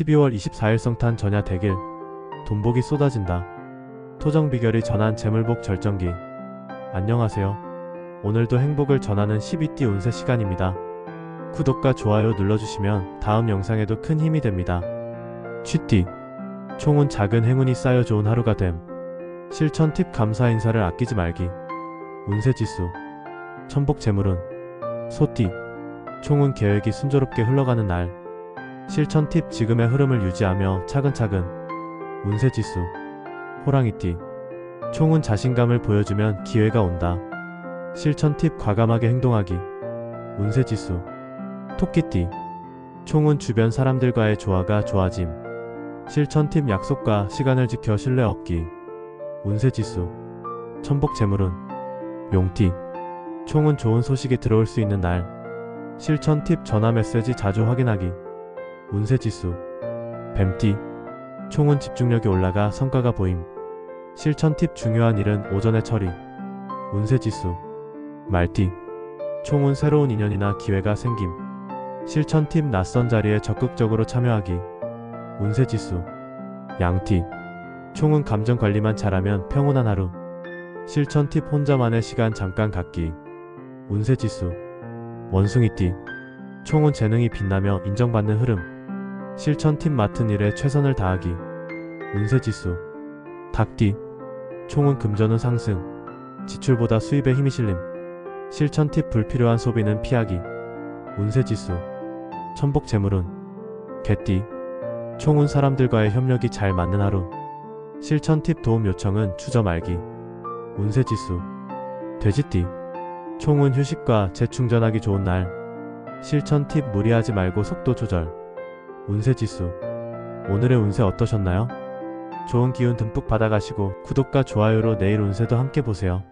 12월 24일 성탄 전야 대길 돈복이 쏟아진다. 토정 비결이 전한 재물복 절정기. 안녕하세요. 오늘도 행복을 전하는 12띠 운세 시간입니다. 구독과 좋아요 눌러주시면 다음 영상에도 큰 힘이 됩니다. 취띠. 총은 작은 행운이 쌓여 좋은 하루가 됨. 실천 팁 감사 인사를 아끼지 말기. 운세 지수. 천복 재물은 소띠. 총은 계획이 순조롭게 흘러가는 날. 실천 팁 지금의 흐름을 유지하며 차근차근. 운세 지수. 호랑이띠. 총은 자신감을 보여주면 기회가 온다. 실천 팁 과감하게 행동하기. 운세 지수. 토끼띠. 총은 주변 사람들과의 조화가 좋아짐. 실천 팁 약속과 시간을 지켜 신뢰 얻기. 운세 지수. 천복 재물은 용띠. 총은 좋은 소식이 들어올 수 있는 날. 실천 팁 전화 메시지 자주 확인하기. 운세 지수. 뱀띠. 총은 집중력이 올라가 성과가 보임. 실천 팁 중요한 일은 오전에 처리. 운세 지수. 말띠. 총은 새로운 인연이나 기회가 생김. 실천 팁 낯선 자리에 적극적으로 참여하기. 운세 지수. 양띠. 총은 감정 관리만 잘하면 평온한 하루. 실천 팁 혼자만의 시간 잠깐 갖기. 운세 지수. 원숭이띠. 총은 재능이 빛나며 인정받는 흐름. 실천 팁 맡은 일에 최선을 다하기. 운세 지수. 닭띠. 총은 금전운 상승. 지출보다 수입에 힘이 실림. 실천 팁 불필요한 소비는 피하기. 운세 지수. 천복 재물은 개띠. 총은 사람들과의 협력이 잘 맞는 하루. 실천 팁 도움 요청은 추저 말기. 운세 지수. 돼지띠. 총은 휴식과 재충전하기 좋은 날. 실천 팁 무리하지 말고 속도 조절. 운세 지수. 오늘의 운세 어떠셨나요? 좋은 기운 듬뿍 받아가시고 구독과 좋아요로 내일 운세도 함께 보세요.